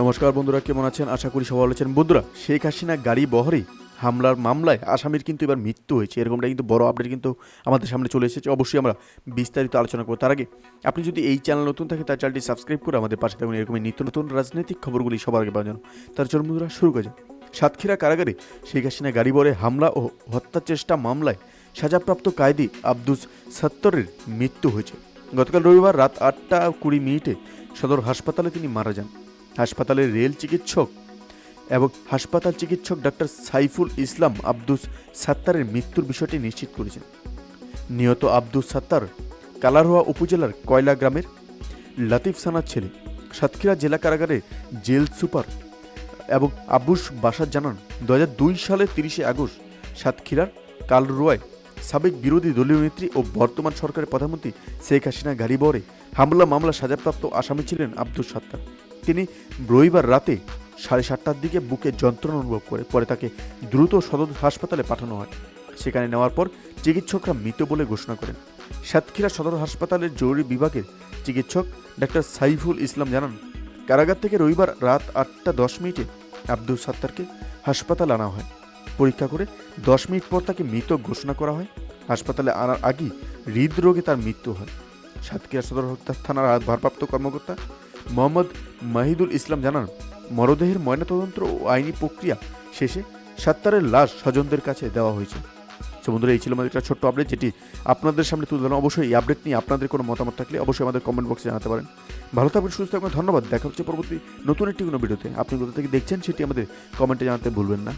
নমস্কার বন্ধুরা, কেমন আছেন? আশা করি সবাই আছেন। বন্ধুরা, শেখ হাসিনা গাড়ি বহরে হামলার মামলায় আসামির কিন্তু এবার মৃত্যু হয়েছে। এরকমটা কিন্তু বড় আপডেট কিন্তু আমাদের সামনে চলে এসেছে। অবশ্যই আমরা বিস্তারিত আলোচনা করব। তার আগে আপনি যদি এই চ্যানেল নতুন থাকে তার চ্যানেলটি সাবস্ক্রাইব করে আমাদের পাশে থাকুন। এরকমই নিত্য নতুন রাজনৈতিক খবরগুলি সবার আগে জন্য। তার জন্য বন্ধুরা, শুরু করা সাতক্ষীরা কারাগারে শেখ হাসিনা গাড়ি বহরে হামলা ও হত্যা চেষ্টা মামলায় সাজাপ্রাপ্ত কায়দি আব্দুস সত্তরের মৃত্যু হয়েছে। গতকাল রবিবার রাত আটটা কুড়ি মিনিটে সদর হাসপাতালে তিনি মারা যান। হাসপাতালের রেল চিকিৎসক এবং হাসপাতাল চিকিৎসক ডাক্তার সাইফুল ইসলাম আব্দুস সাত্তারের মৃত্যুর বিষয়টি নিশ্চিত করেছেন। নিহত আব্দুস সাত্তার কালারোয়া উপজেলার কয়লা গ্রামের লাতিফ সানার ছেলে। সাতক্ষীরা জেলা কারাগারে জেল সুপার এবং আবুস বাসার জানান দু সালের তিরিশে আগস্ট সাতক্ষীরার কালরোয়ায় সাবেক বিরোধী দলীয় নেত্রী ও বর্তমান সরকারের প্রধানমন্ত্রী শেখ হাসিনা গাড়ি বহরে হামলা মামলা সাজাপ্রাপ্ত আসামি ছিলেন আব্দুস সাত্তার। তিনি রবিবার রাতে সাড়ে সাতটার দিকে বুকে যন্ত্রণা অনুভব করে, পরে তাকে দ্রুত সদর হাসপাতালে পাঠানো হয়। সেখানে নেওয়ার পর চিকিৎসকরা মৃত বলে ঘোষণা করেন। সাতক্ষীরা সদর হাসপাতালের জরুরি বিভাগের চিকিৎসক ডাক্তার সাইফুল ইসলাম জানান, কারাগার থেকে রবিবার রাত আটটা দশ মিনিটে আব্দুল সাত্তারকে হাসপাতালে আনা হয়। পরীক্ষা করে দশ মিনিট পর তাকে মৃত ঘোষণা করা হয়। হাসপাতালে আনার আগেই হৃদরোগে তার মৃত্যু হয়। সাতক্ষীরা সদর থানার ভারপ্রাপ্ত কর্মকর্তা মোহাম্মদ মাহিদুল ইসলাম জানান, মরদেহের ময়নাতদন্ত ও আইনি প্রক্রিয়া শেষে সাত্তারের লাশ স্বজনদের কাছে দেওয়া হয়েছে। তো বন্ধুরা, এই ছিল আমাদের একটা ছোট্ট আপডেট যেটি আপনাদের সামনে তুলে ধরলাম। অবশ্যই এই আপডেট নিয়ে আপনাদের কোনো মতামত থাকলে অবশ্যই আমাদের কমেন্ট বক্সে জানাতে পারেন। ভালো থাকবেন, সুস্থ থাকবেন, ধন্যবাদ। দেখা হচ্ছে পরবর্তী নতুন একটি কোনো ভিডিওতে আপনি কোথা থেকে দেখছেন সেটি আমাদের কমেন্টে জানাতে ভুলবেন না।